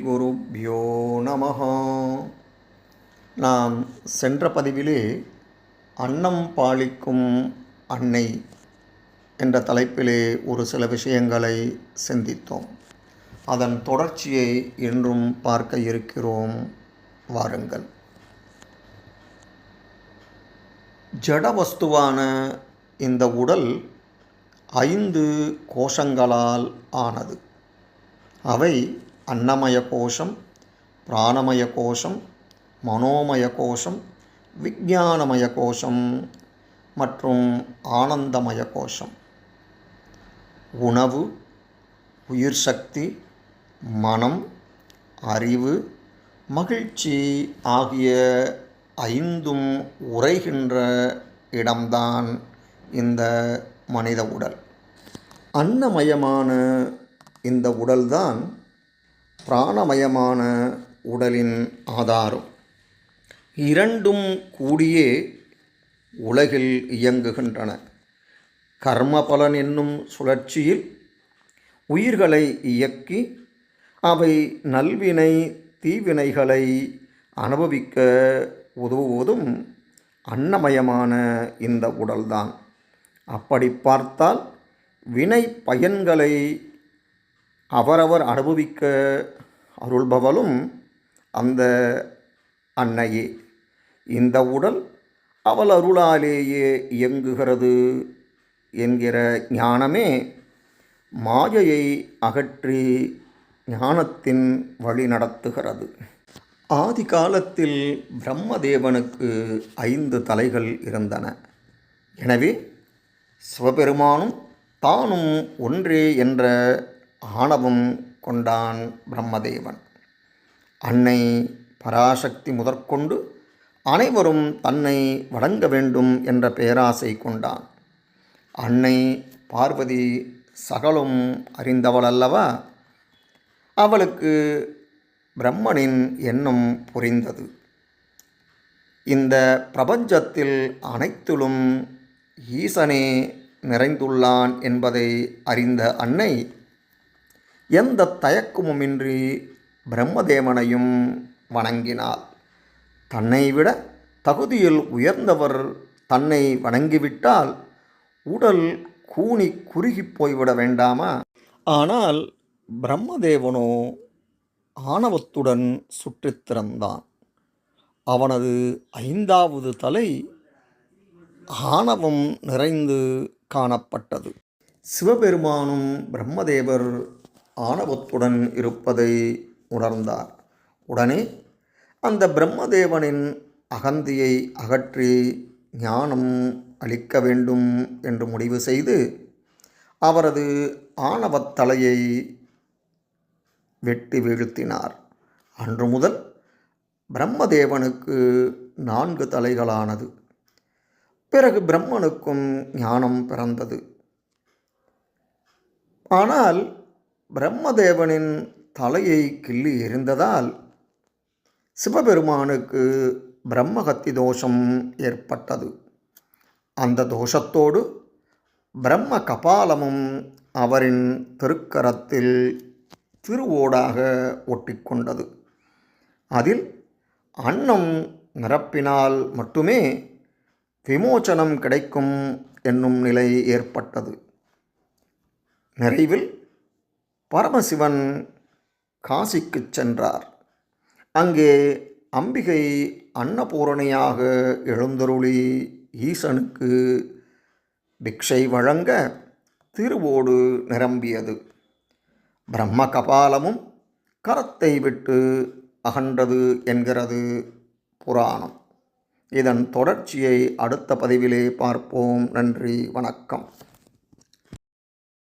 ஸ்ரீகுருப்யோ நமஹ. நாம் சென்ற பதிவிலே அன்னம் பாலிக்கும் அன்னை என்ற தலைப்பிலே ஒரு சில விஷயங்களை சிந்தித்தோம். அதன் தொடர்ச்சியை இன்றும் பார்க்க இருக்கிறோம். வாருங்கள். ஜடவஸ்துவான இந்த உடல் ஐந்து கோஷங்களால் ஆனது. அவை அன்னமய கோஷம் பிராணமய கோஷம் மனோமய கோஷம் விஞ்ஞானமய கோஷம் மற்றும் ஆனந்தமய கோஷம் உணவு உயிர் சக்தி மனம் அறிவு மகிழ்ச்சி ஆகிய ஐந்தும் உரைகின்ற இடம்தான் இந்த மனித உடல். அன்னமயமான இந்த உடல்தான் பிராணமயமான உடலின் ஆதாரம். இரண்டும் கூடியே உலகில் இயங்குகின்றன. கர்மபலன் என்னும் சுழற்சியில் உயிர்களை இயக்கி அவை நல்வினை தீவினைகளை அனுபவிக்க உதவுவதும் அன்னமயமான இந்த உடல்தான். அப்படி பார்த்தால் வினை பயன்களை அவரவர் அனுபவிக்க அருள்பவளும் அந்த அன்னையே. இந்த உடல் அவள் அருளாலேயே இயங்குகிறது என்கிற ஞானமே மாயையை அகற்றி ஞானத்தின் வழி நடத்துகிறது. ஆதி காலத்தில் பிரம்மதேவனுக்கு ஐந்து தலைகள் இருந்தன. எனவே சிவபெருமானும் தானும் ஒன்றே என்ற ஆணவம் கொண்டான் பிரம்மதேவன். அன்னை பராசக்தி முதற்கொண்டு அனைவரும் தன்னை வணங்க வேண்டும் என்ற பேராசை கொண்டான். அன்னை பார்வதி சகலும் அறிந்தவள் அல்லவா அவளுக்கு பிரம்மனின் எண்ணம் புரிந்தது. இந்த பிரபஞ்சத்தில் அனைத்திலும் ஈசனே நிறைந்துள்ளான் என்பதை அறிந்த அன்னை எந்த தயக்கமுமின்றி பிரம்மதேவனையும் வணங்கினாள். தன்னை விட தகுதியில் உயர்ந்தவர் தன்னை வணங்கிவிட்டால் உடல் கூனி குறுகி போய்விட வேண்டாமா? ஆனால் பிரம்மதேவனோ ஆணவத்துடன் சுற்றித் திறந்தான். அவனது ஐந்தாவது தலை ஆணவம் நிறைந்து காணப்பட்டது. சிவபெருமானும் பிரம்மதேவர் ஆணவத்துடன் இருப்பதை உணர்ந்தார். உடனே அந்த பிரம்மதேவனின் அகந்தியை அகற்றி ஞானம் அளிக்க வேண்டும் என்று முடிவு செய்து அவரது ஆணவத் தலையை வெட்டி வீழ்த்தினார். அன்று முதல் பிரம்மதேவனுக்கு நான்கு தலைகளானது. பிறகு பிரம்மனுக்கும் ஞானம் பிறந்தது. ஆனால் பிரம்மதேவனின் தலையை கிள்ளி எறிந்ததால் சிவபெருமானுக்கு பிரம்மகத்தி தோஷம் ஏற்பட்டது. அந்த தோஷத்தோடு பிரம்ம கபாலமும் அவரின் திருக்கரத்தில் திருவோடாக ஒட்டிக்கொண்டது. அதில் அன்னம் நிரப்பினால் மட்டுமே விமோச்சனம் கிடைக்கும் என்னும் நிலை ஏற்பட்டது. நிறைவில் பரமசிவன் காசிக்கு சென்றார். அங்கே அம்பிகை அன்னபூரணியாக எழுந்தருளி ஈசனுக்கு பிக்ஷை வழங்க திருவோடு நிரம்பியது. பிரம்ம கபாலமும் கரத்தை விட்டு அகன்றது என்கிறது புராணம். இதன் தொடர்ச்சியை அடுத்த பதிவிலே பார்ப்போம். நன்றி வணக்கம்.